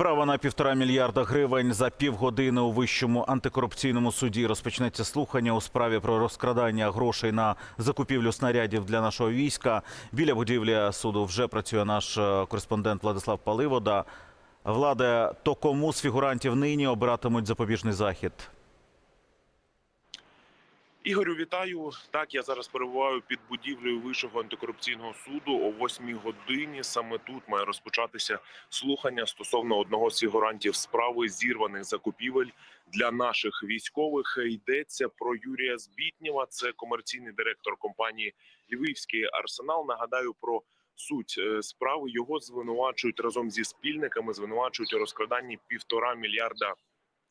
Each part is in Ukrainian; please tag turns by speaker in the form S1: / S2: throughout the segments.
S1: Справа на півтора мільярда гривень за півгодини у вищому антикорупційному суді розпочнеться слухання у справі про розкрадання грошей на закупівлю снарядів для нашого війська. Біля будівлі суду вже працює наш е, кореспондент Владислав Паливода. Владе, то кому з фігурантів нині обиратимуть запобіжний захід?
S2: Ігорю, вітаю. Так, я зараз перебуваю під будівлею Вищого антикорупційного суду о 8 годині. Саме тут має розпочатися слухання стосовно одного з фігурантів справи зірваних закупівель для наших військових. Йдеться про Юрія Збітнєва. Це комерційний директор компанії Львівський арсенал. Нагадаю про суть е, справи. Його звинувачують разом зі спільниками. Звинувачують у розкраданні півтора мільярда.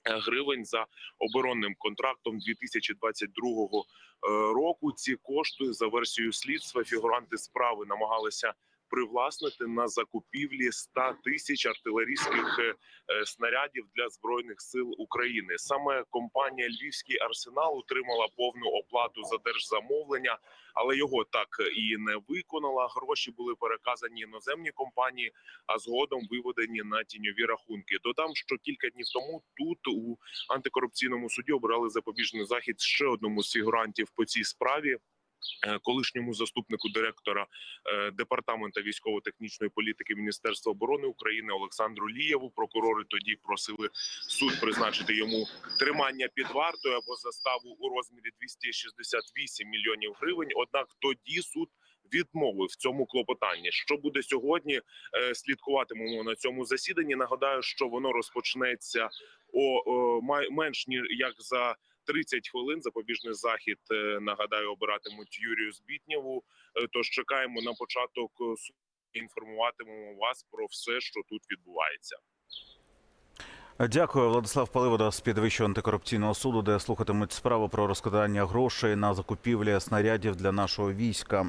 S2: Гривень за оборонним контрактом 2022 е, року. Ці кошти за версією слідства фігуранти справи намагалися привласнити на закупівлі 100 тисяч артилерійських е, е, снарядів для збройних сил України. Саме компанія Львівський арсенал отримала повну оплату за держзамовлення, але його так і не виконала. Гроші були переказані іноземній компанії, а згодом виведені на тіньові рахунки. Додам, що кілька днів тому тут у антикорупційному суді обрали запобіжний захід ще одному з фігурантів по цій справі. Е, Колишньому заступнику директора е, департамента військово-технічної політики Міністерства оборони України Олександру Лієву прокурори тоді просили суд призначити йому тримання під вартою або заставу у розмірі 268 мільйонів гривень. Однак тоді суд відмовив в цьому клопотанні. Що буде сьогодні? Е, Слідкуватимемо на цьому засіданні. Нагадаю, що воно розпочнеться о, о менш ніж як за 30 хвилин. Запобіжний захід е, нагадаю обиратимуть Юрію Збітнєву. Е, Тож чекаємо на початок е. Інформуватимемо вас про все, що тут відбувається.
S1: Дякую, Владислав Паливода з підвищого антикорупційного суду, де слухатимуть справу про розкладання грошей на закупівлі снарядів для нашого війська.